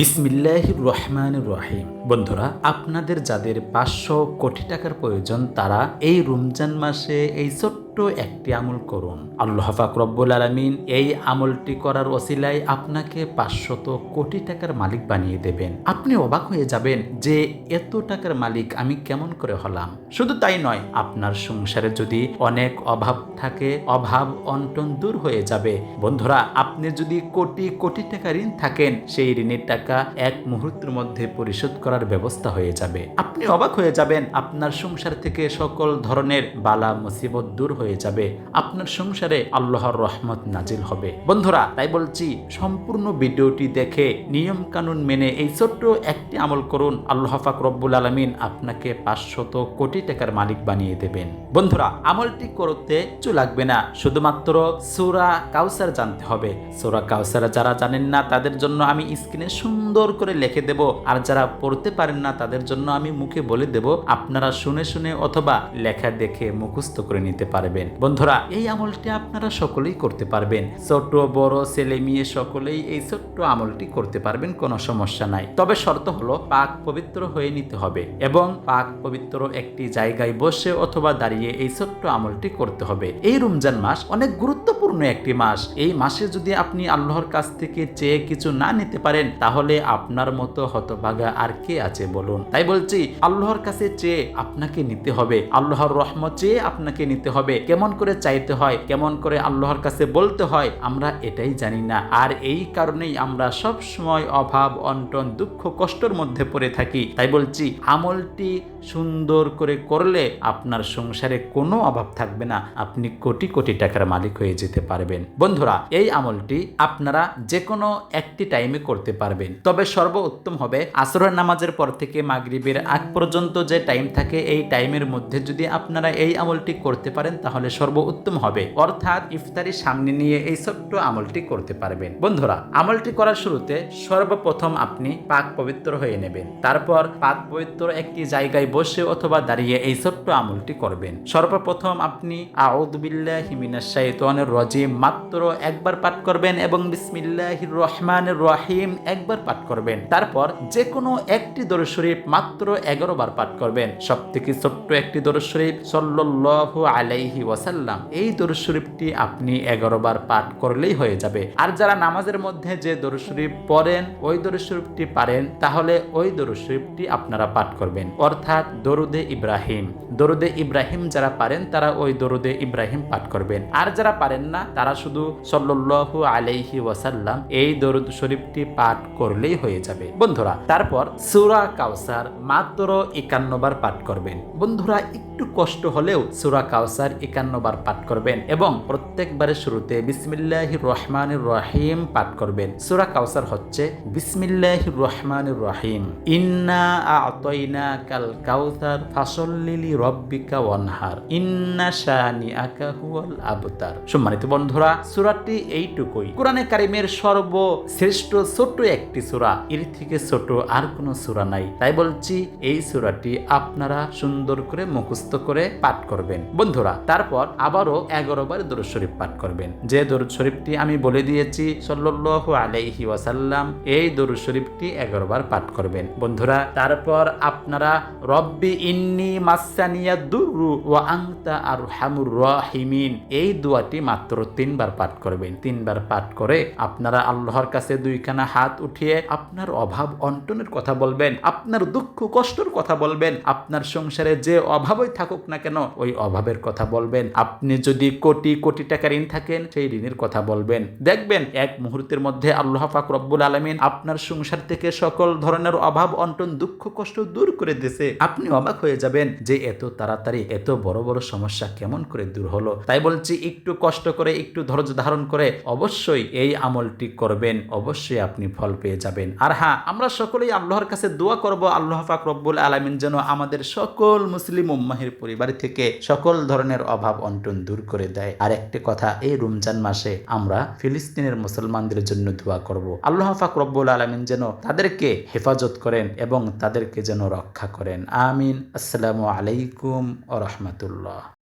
বিসমিল্লাহ রহমান রহিম। বন্ধুরা, আপনাদের যাদের পাঁচশো কোটি টাকার প্রয়োজন, তারা এই রমজান মাসে এই ছোট্ট একটি আমল করুন। আল্লাহ হাফাক রব্বুল আলমিন এই আমলটি করার ওসিলায় আপনাকে পাঁচশত কোটি টাকার মালিক বানিয়ে দেবেন। আপনি অবাক হয়ে যাবেন যে এত টাকার মালিক আমি কেমন করে হলাম। শুধু তাই নয়, আপনার সংসারে যদি অনেক অভাব থাকে, অভাব অন্টন দূর হয়ে যাবে। বন্ধুরা, আপনি যদি কোটি কোটি টাকা ঋণ থাকেন, সেই ঋণের টাকা এক মুহূর্তের মধ্যে পরিশোধ করার ব্যবস্থা হয়ে যাবে। আপনি অবাক হয়ে যাবেন, আপনার সংসার থেকে সকল ধরনের বালা, মুসিবত দূর হয়ে যাবে। আপনার সংসারে আল্লাহর রহমত নাজিল হবে। বন্ধুরা, তাই বলছি, সম্পূর্ণ ভিডিওটি দেখে নিয়ম কানুন মেনে এই ছোট্ট একটি আমল করুন। আল্লাহ পাক রব্বুল আলমিন আপনাকে পাঁচশত কোটি টাকার মালিক বানিয়ে দেবেন। বন্ধুরা, আমলটি করতে কিছু লাগবে না। শুধুমাত্র সুরা কাউসার জানতে হবে। সুরা কাউসার যারা জানেন না, তাদের জন্য আমি স্ক্রিনে সুন্দর করে লিখে দেব। আর যারা পড়তে পারেন না, তাদের জন্য আমি মুখে বলে দেব, আপনারা শুনে শুনে অথবা লেখা দেখে মুখস্থ করে নিতে পারবেন। বন্ধুরা, এই আমলটি আপনারা সকলেই করতে পারবেন। ছোট, বড়, ছেলে, মেয়ে সকলেই এই ছোট্ট আমলটি করতে পারবেন, কোনো সমস্যা নাই। তবে শর্ত হলো, পাক পবিত্র হয়ে নিতে হবে এবং পাক পবিত্র একটি জায়গায় বসে অথবা দাঁড়িয়ে এই ছোট্ট আমলটি করতে হবে। এই রমজান মাস অনেক গুরুত্বপূর্ণ একটি মাস। এই মাসে যদি আপনি আল্লাহর কাছ থেকে চেয়ে কিছু না নিতে পারেন, তাহলে আপনার মতো হতভাগা আর কে আছে বলুন? তাই বলছি, আল্লাহর কাছে চেয়ে আপনাকে নিতে হবে। আল্লাহর রহমত চেয়ে আপনাকে নিতে হবে। কেমন করে চাইতে হয়, কেমন করে আল্লাহর কাছে বলতে হয়, আমরা এটাই জানি না। আর এই কারণেই আমরা সব সময় অভাব, অন্টন, দুঃখ, কষ্টর মধ্যে পড়ে থাকি। তাই বলছি, আমলটি সুন্দর করে করলে আপনার সংসারে কোনো অভাব থাকবে না। আপনি কোটি কোটি টাকার মালিক হয়ে যেতে পারবেন। বন্ধুরা, এই আমলটি আপনারা যে কোনো একটি টাইমে করতে পারবেন। তবে সর্বোত্তম হবে আসরের নামাজের পর থেকে মাগরিবের আগ পর্যন্ত যে টাইম থাকে, এই টাইমের মধ্যে যদি আপনারা এই আমলটি করতে পারেন, তাহলে সর্বোত্তম হবে। অর্থাৎ ইফতারি সামনে নিয়ে এই ছোট্ট আমলটি করতে পারবেন। বন্ধুরা, আমলটি করার শুরুতে সর্বপ্রথম আপনি পাক পবিত্র হয়ে নেবেন। তারপর পাক পবিত্র একটি জায়গায় বসে অথবা দাঁড়িয়ে এই ছোট্ট আমলটি করবেন। সর্বপ্রথম আপনি আউদুবিল্লাহ হিমিনাস শাইতানির রজিম মাত্র একবার পাঠ করবেন এবং বিসমিল্লাহির রহমানির রহিম একবার পাঠ করবেন। তারপর যে কোনো একটি দরুদ শরীফ মাত্র এগারো বার পাঠ করবেন। সব থেকে ছোট্ট একটি দরুদ শরীফ সাল্লাল্লাহু আলাইহি ওয়াসাল্লাম। এই দরুদ শরীফটি আপনি এগারো বার পাঠ করলেই হয়ে যাবে। আর যারা নামাজের মধ্যে যে দরুদ শরীফ পড়েন, ওই দরুদ শরীফটি পারেন, তাহলে ওই দরুদ শরীফটি আপনারা পাঠ করবেন। অর্থাৎ দরুদে ইব্রাহিম। দরুদে ইব্রাহিম যারা পারেন, তারা ওই দরুদে ইব্রাহিম পাঠ করবেন। আর যারা পারেন না, তারা শুধু সাল্লাল্লাহু আলাইহি ওয়াসাল্লাম এই দরুদ শরীফটি পাঠ করলেই হয়ে যাবে। বন্ধুরা, তারপর সুরা কাউসার মাত্র একান্ন বার পাঠ করবেন। বন্ধুরা, একটু কষ্ট হলেও সুরা কাউসার একান্ন বার পাঠ করবেন এবং প্রত্যেকবারের শুরুতে বিসমিল্লাহ রহমান রহিম পাঠ করবেন। সুরা কাউসার হচ্ছে বিসমিল্লাহ রহমান রহিম। ইন্না আতইনা কাল কাউসার ফাসল্লিলি রব্বিকা ওয়ানহার। ইন্না শানি আকা হুয়াল আবতার। সম্মানিত বন্ধুরা, সুরাটি এইটুকুই। কোরআনে কারিমের সর্বশ্রেষ্ঠ ছোট্ট একটি সুরা, এর থেকে ছোট আর কোনো সুরা নাই। তাই বলছি, এই সুরাটি আপনারা সুন্দর করে মুখস্থ করে পাঠ করবেন। বন্ধুরা, তারপর আবারও এগারো বার দরুদ শরীফ পাঠ করবেন। যে দরুদ শরীফটি আমি বলে দিয়েছি, সাল্লাল্লাহু আলাইহি ওয়াসাল্লাম, এই দরুদ শরীফটি এগারো বার পাঠ করবেন। বন্ধুরা, তারপর আপনারা, রব্বি ইন্নি মাসানিয়া দুরু ও আংতা আর হামুর রাহিমিন, এই দোয়াটি মাত্র তিনবার পাঠ করবেন। তিনবার পাঠ করে আপনারা আল্লাহর কাছে দুইখানা হাত উঠিয়ে আপনার অভাব অন্টনের কথা বলবেন, আপনার দুঃখ কষ্টর কথা বলবেন, আপনার সংসারে যে অভাবই থাকুক না কেন, ওই অভাবের কথা বলবেন। আপনি যদি কোটি কোটি টাকা ঋণ থাকেন, সেই ঋণের কথা বলবেন। দেখবেন, এক মুহূর্তের মধ্যে আল্লাহ পাক রব্বুল আলমিন আপনার সংসার থেকে সকল ধরনের অভাব, অন্টন, দুঃখ, কষ্ট দূর করে দিছে আপনি অবাক হয়ে যাবেন যে এত তাড়াতাড়ি এত বড় বড় সমস্যা কেমন করে দূর হলো। তাই বলছি, একটু কষ্ট করে, একটু ধৈর্য ধারণ করে অবশ্যই এই আমলটি করবেন। অবশ্যই আপনি ফল পেয়ে যাবেন। আর হ্যাঁ আমরা সকলেই আল্লাহর কাছে দোয়া করব, আল্লাহ পাক রব্বুল আলমিন যেন আমাদের সকল মুসলিম উম্মাহের পরিবার থেকে সকল ধরনের অভাব অন্টন দূর করে দেয়। আর একটি কথা, এই রমজান মাসে আমরা ফিলিস্তিনের মুসলমানদের জন্য দোয়া করব। আল্লাহ পাক রব্বুল আলমিন যেন তাদেরকে হেফাজত করেন এবং তাদেরকে যেন রক্ষা করেন। আমিন। আসসালামু আলাইকুম ও রহমতুল্লাহ।